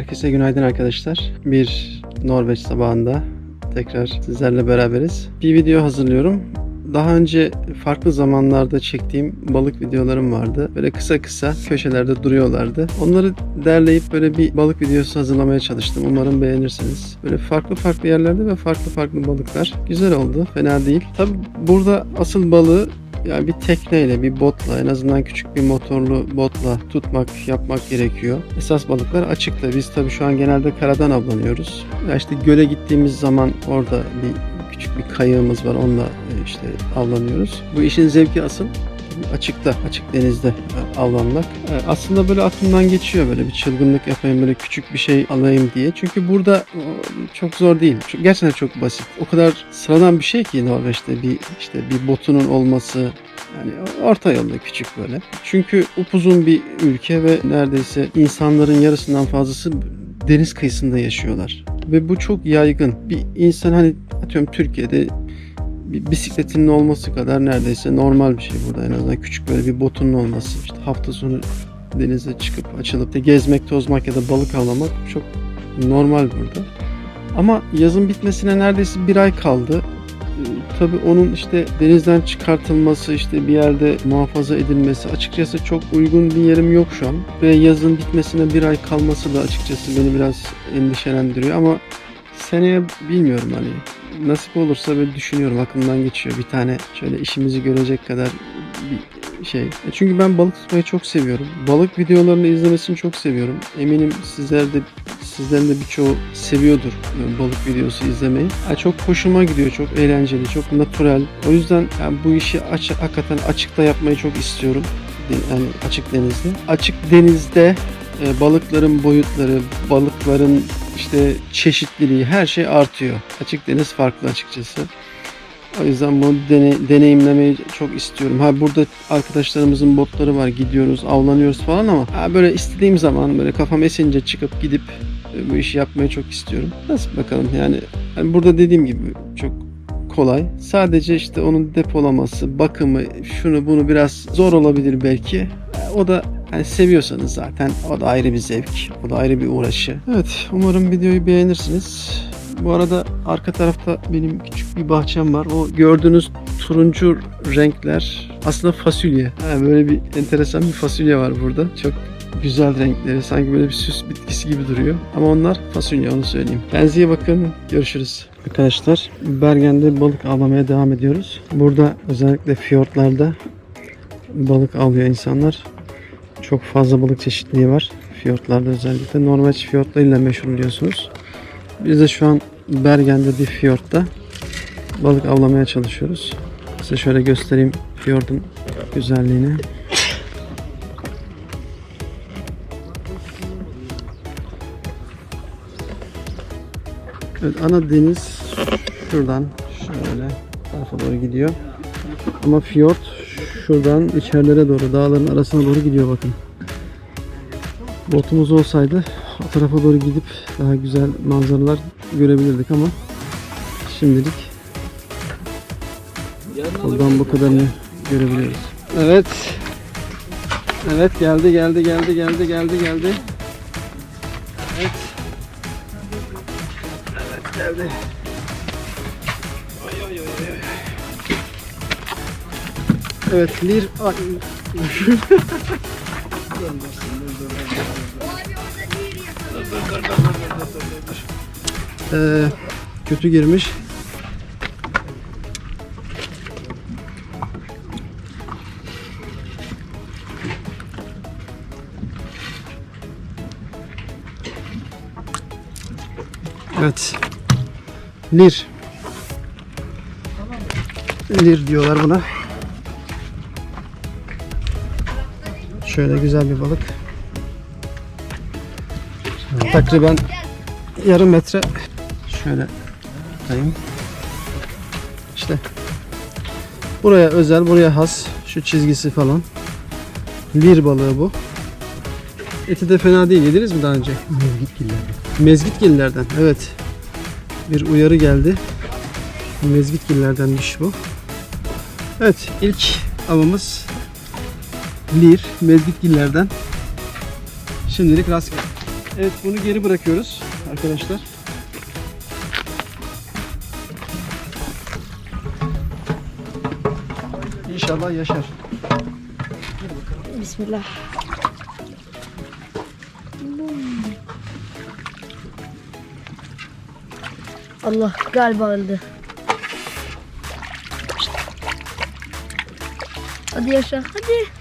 Herkese günaydın arkadaşlar. Bir Norveç sabahında tekrar sizlerle beraberiz. Bir video hazırlıyorum. Daha önce farklı zamanlarda çektiğim balık videolarım vardı. Böyle kısa kısa köşelerde duruyorlardı. Onları derleyip böyle bir balık videosu hazırlamaya çalıştım. Umarım beğenirsiniz. Böyle farklı farklı yerlerde ve farklı farklı balıklar. Güzel oldu. Fena değil. Tabi burada asıl balığı yani bir tekneyle, bir botla, en azından küçük bir motorlu botla tutmak, yapmak gerekiyor. Esas balıklar açıkta. Biz tabii şu an genelde karadan avlanıyoruz. Ya işte göle gittiğimiz zaman orada bir küçük bir kayığımız var. Onunla e, işte avlanıyoruz. Bu işin zevki asıl açıkta, açık denizde e, avlanmak. E, Aslında böyle aklımdan geçiyor böyle bir çılgınlık yapayım, böyle küçük bir şey alayım diye. Çünkü burada o, çok zor değil. Gerçekten çok basit. O kadar sıradan bir şey ki Norveç'te bir işte bir botunun olması, yani orta yolda küçük böyle. Çünkü upuzun bir ülke ve neredeyse insanların yarısından fazlası deniz kıyısında yaşıyorlar. Ve bu çok yaygın. Bir insan hani atıyorum Türkiye'de bir bisikletinin olması kadar neredeyse normal bir şey burada en azından küçük böyle bir botunun olması işte hafta sonu denize çıkıp açılıp da gezmek tozmak ya da balık avlamak çok normal burada. Ama yazın bitmesine neredeyse bir ay kaldı. Ee, Tabii onun işte denizden çıkartılması, işte bir yerde muhafaza edilmesi açıkçası çok uygun bir yerim yok şu an. Ve yazın bitmesine bir ay kalması da açıkçası beni biraz endişelendiriyor ama seneye bilmiyorum hani nasip olursa böyle düşünüyorum aklımdan geçiyor bir tane şöyle işimizi görecek kadar bir şey. E Çünkü ben balık tutmayı çok seviyorum. Balık videolarını izlemesini çok seviyorum. Eminim sizler de sizlerin de birçoğu seviyordur e, balık videosu izlemeyi. Ha, çok hoşuma gidiyor, çok eğlenceli, çok natural. O yüzden yani bu işi aç, hakikaten açıkta yapmayı çok istiyorum. Yani açık denizde. Açık denizde e, balıkların boyutları, balıkların işte çeşitliliği her şey artıyor. Açık deniz farklı açıkçası. O yüzden bunu dene- deneyimlemeyi çok istiyorum. Ha burada arkadaşlarımızın botları var, gidiyoruz, avlanıyoruz falan ama ha, böyle istediğim zaman böyle kafam esince çıkıp gidip e, bu işi yapmayı çok istiyorum. Nasıl bakalım yani, yani burada dediğim gibi çok kolay. Sadece işte onun depolaması, bakımı, şunu bunu biraz zor olabilir belki. E, O da yani seviyorsanız zaten o da ayrı bir zevk. O da ayrı bir uğraşı. Evet umarım videoyu beğenirsiniz. Bu arada arka tarafta benim küçük bir bahçem var. O gördüğünüz turuncu renkler aslında fasulye. Ha, böyle bir enteresan bir fasulye var burada. Çok güzel renkleri. Sanki böyle bir süs bitkisi gibi duruyor. Ama onlar fasulye onu söyleyeyim. Kendinize bakın. Görüşürüz. Arkadaşlar Bergen'de balık avlamaya devam ediyoruz. Burada özellikle fiyortlarda balık avlıyor insanlar. Çok fazla balık çeşitliliği var. Fiyortlarda özellikle. Norveç fiyortlarıyla meşhur biliyorsunuz. Biz de şu an Bergen'de bir fiyortta balık avlamaya çalışıyoruz. Size şöyle göstereyim fiyordun güzelliğini. Evet ana deniz şuradan şöyle tarafa doğru gidiyor. Ama fiyort şuradan içerilere doğru dağların arasına doğru gidiyor bakın. Botumuz olsaydı o tarafa doğru gidip daha güzel manzaralar görebilirdik ama şimdilik buradan bu kadarını görebiliyoruz. Evet. Evet geldi geldi geldi geldi geldi geldi. Evet. Evet geldi. Oy, oy, oy, oy. Evet lir Ee, kötü girmiş. Evet. Lir. Lir diyorlar buna. Şöyle güzel bir balık. Takriben yarım metre şöyle tutayım. İşte buraya özel, buraya has şu çizgisi falan. Lir balığı bu. Eti de fena değil. Yediniz mi daha önce? Mezgitgillerden. Mezgitgillerden. Evet. Bir uyarı geldi. Mezgitgillerdenmiş bu. Evet, ilk avımız lir, mezgitgillerden. Şimdilik rastgele. Evet bunu geri bırakıyoruz arkadaşlar. İnşallah yaşar. Bismillah. Allah galiba öldü. Hadi yaşa hadi.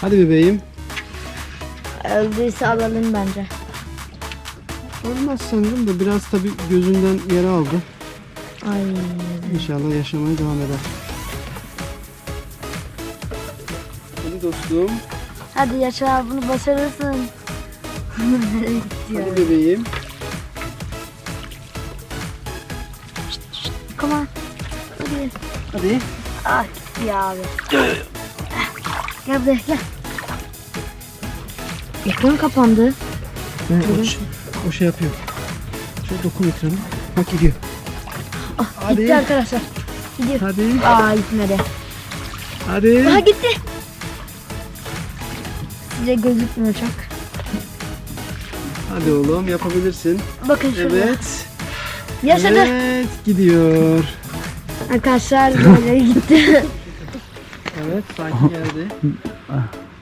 Hadi bebeğim. Öldüyse alalım bence. Olmaz sanırım da biraz tabi gözünden yara aldı. Ay. İnşallah yaşamaya devam eder. Hadi dostum. Hadi yaşa bunu başarırsın. Hadi bebeğim. Come on. Hadi. Hadi. Ah gitti ya abi. Gel buraya gel. Ekran kapandı. o, o şey yapıyor. Şöyle dokun ekranı. Bak gidiyor. Hadi. Gitti arkadaşlar. Gidiyor. Hadi. Aa gitmedi. Hadi. Aha gitti. Size gözükmüyor çok. Hadi oğlum yapabilirsin. Bakın şurada. Evet. Yaşadı. Evet gidiyor. Arkadaşlar böyle gitti. Evet sanki geldi.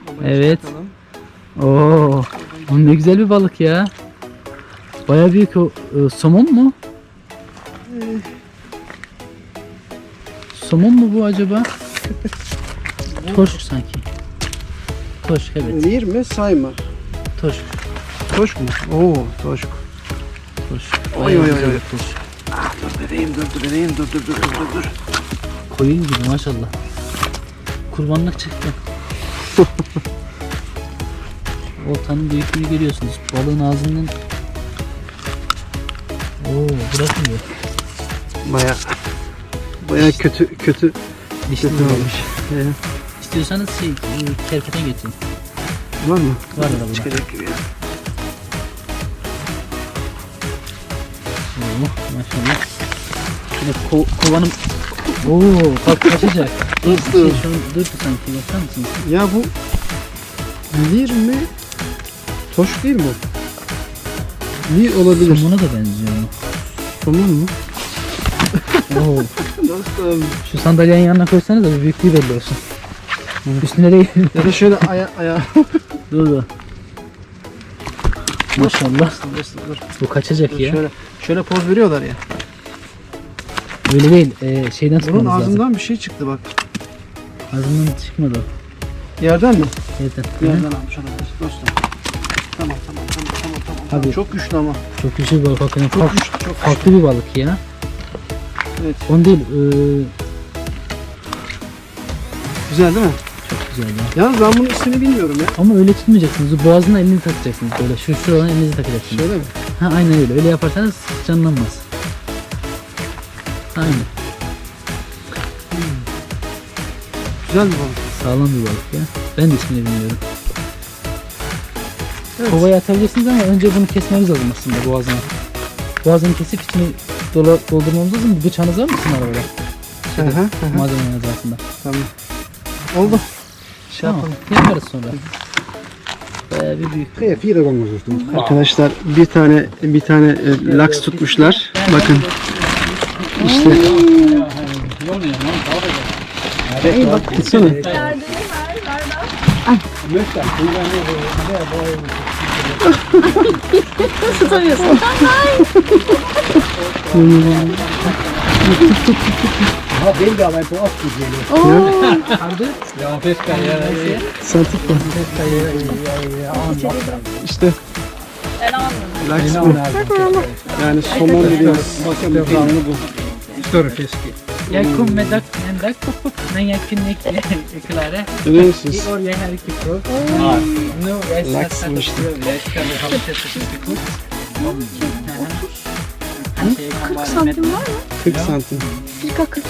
Babayı Evet. çıkartalım. Oo, o ne güzel bir balık ya. Baya büyük o e, somon mu? Somon mu bu acaba? Toşk sanki. Toşk evet. Bir mi sayma. Toşk. Toşk mu? Oo toşk. Toşk. Oy, oy, oy, oy. toşk. Dur bebeğim dur dur bebeğim dur dur dur dur. dur. Koyun gibi maşallah. Kurbanlık çıktı. Oltanın büyüklüğünü görüyorsunuz. Balığın ağzından Oo, bırakmıyor. Baya baya kötü kötü Dişli kötü bir balık. olmuş. Ee, İstiyorsanız şey, e, kerpeten getirin. var mı? Var arabada. Çıkacak gibi ya. Oo, maşallah. Yine ko kovanım... Oo, bak kaçacak. Dur, Nasıl? şey, şunu durdu sanki, bakar mısınız? Ya bu lir mi? Toş değil mi? Lir olabilir. Somona da benziyor? Somon mu? Oo, Dostum. şu sandalyenin yanına koysanız da bir büyüklüğü belli olsun. Üstüne değil. Ya da şöyle aya aya. dur dur. Maşallah. Dostum dostum dur. Bu kaçacak dur ya. şöyle şöyle poz veriyorlar ya. Öyle değil. E, şeyden Bunun tutmamız lazım. ağzından bir şey çıktı bak. Ağzından çıkmadı. Yerden mi? Yerden. Yerden almış olabilir dostum. Tamam tamam tamam tamam tamam. Abi. Çok güçlü ama. Çok güçlü bir balık. Hakikaten Çok farklı, güçlü çok güçlü. farklı bir balık ya. Evet. On değil. E, Güzel değil mi? çok güzel ya. Yalnız ben bunun ismini bilmiyorum ya. Ama öyle tutmayacaksınız. Boğazına elini takacaksınız böyle. Şu şuradan elinizi takacaksınız. Şöyle mi? Ha aynen öyle. Öyle yaparsanız canlanmaz. Aynen. Güzel bir balık. Sağlam bir balık ya. Ben de ismini bilmiyorum. Evet. Kovaya atabilirsiniz ama önce bunu kesmemiz lazım aslında boğazına. Boğazını kesip içini dola, doldurmamız lazım. Bıçağınız var mı sizin arabada? Hı hı, hı hı. Malzemeleriniz altında. Tamam. Oldu. Şey Tamam. yapalım. Yaparız sonra. Bayağı bir büyük. Arkadaşlar bir tane bir tane e, laks tutmuşlar. Bakın. İşte. Hey bak tutsana. Sen tut da. İşte. Laks bu. Yani somon dediğimiz canlı bu. Jakom med dak men jag kunde inte klara. Görüyor musunuz? år jag här i Kipro. Nu är Laxmış. jag ska ha det 40 santim var mı? 40 santim. Cirka 40,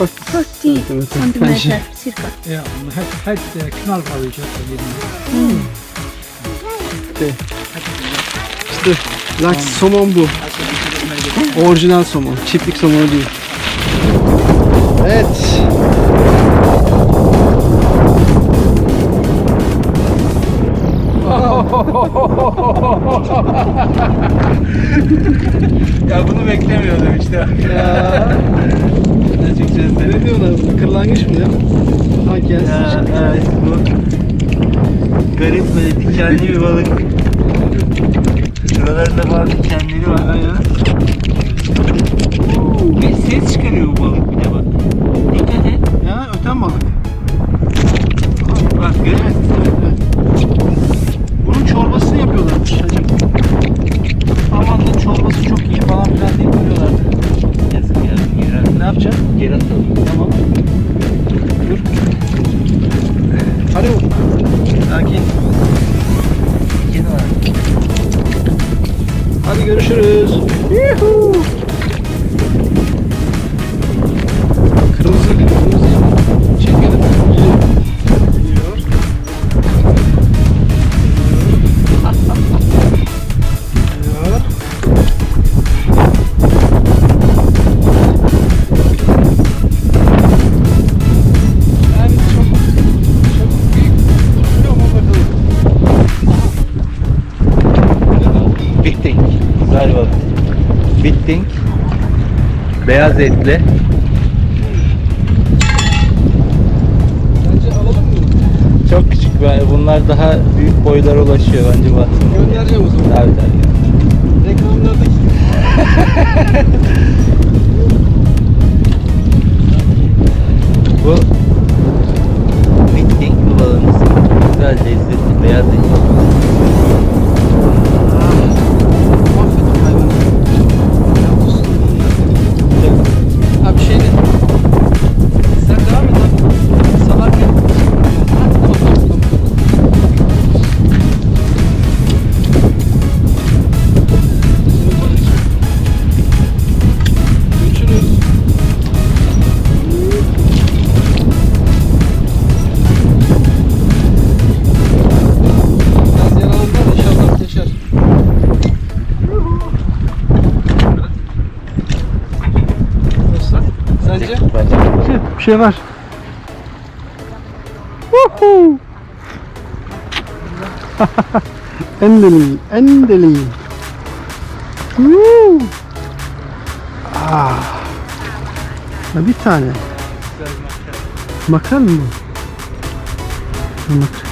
Bak. 40 Evet, santimetre. Cirka. Ja, men helt, helt knallbra i köttet. İşte laks somon bu. Orijinal somon. Çiftlik somonu değil. Evet. ya bunu beklemiyordum işte. Ya. Açıkçası. Ne diyorlar? Kırlangıç mı ya? Ha gelsin. Ya, evet bu garip böyle dikenli bir balık. Şuralarında bazı dikenleri var. Aynen. Bir ses çıkarıyor bu balık bir de bak. Dikkat et. Ya öten balık. Bak görüyor Hadi görüşürüz. Yuhuu. Balık. Bitting. Beyaz etli. Bence alalım mı? Çok küçük. Bunlar daha büyük boylara ulaşıyor bence baksana. Göndereceğim o zaman. Tabii tabii. Reklamlardaki Bu Bitting bu balığımız. Güzel lezzetli beyaz etli. Şey var. Woohoo! endeli, endeli. Woo! Ah. Ha, bir tane. Makar mı bu? Ha, Makar.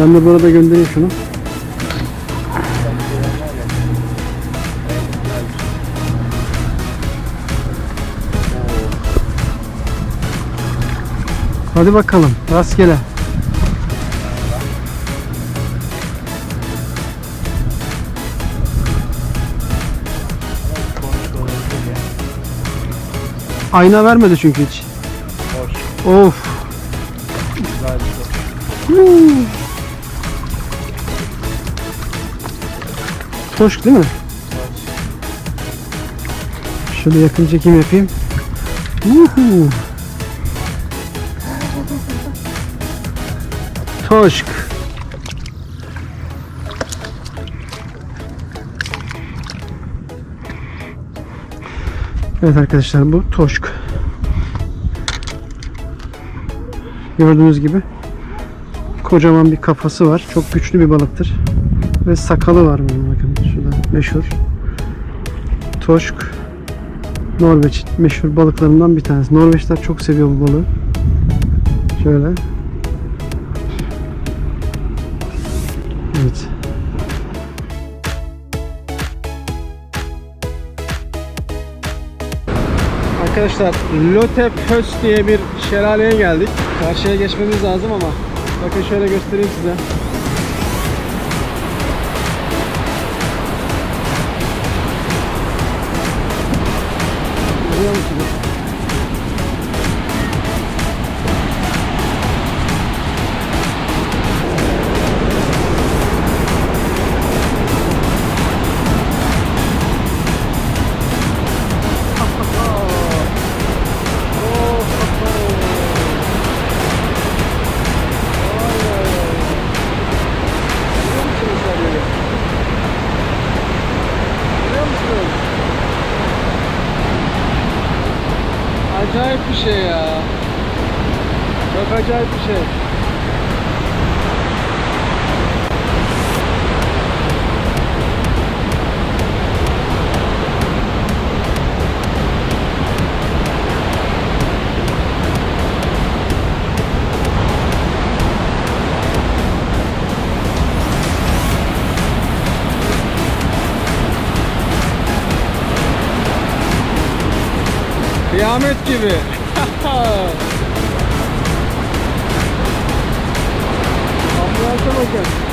Ben de burada göndereyim şunu. Hadi bakalım rastgele. Ayna vermedi çünkü hiç. Of. Huu. Toşk değil mi? Şöyle yakın çekim yapayım. Uhu. Toşk. Evet arkadaşlar bu toşk. Gördüğünüz gibi kocaman bir kafası var. Çok güçlü bir balıktır. Ve sakalı var bunun bakın şurada meşhur. Toşk Norveç meşhur balıklarından bir tanesi. Norveçler çok seviyor bu balığı. Şöyle. Evet. Arkadaşlar Lotte Pös diye bir şelaleye geldik. Karşıya geçmemiz lazım ama bakın şöyle göstereyim size. Görüyor musunuz? Bir şey ya. Çok acayip bir şey. Kıyamet gibi. Ambulansa bakın.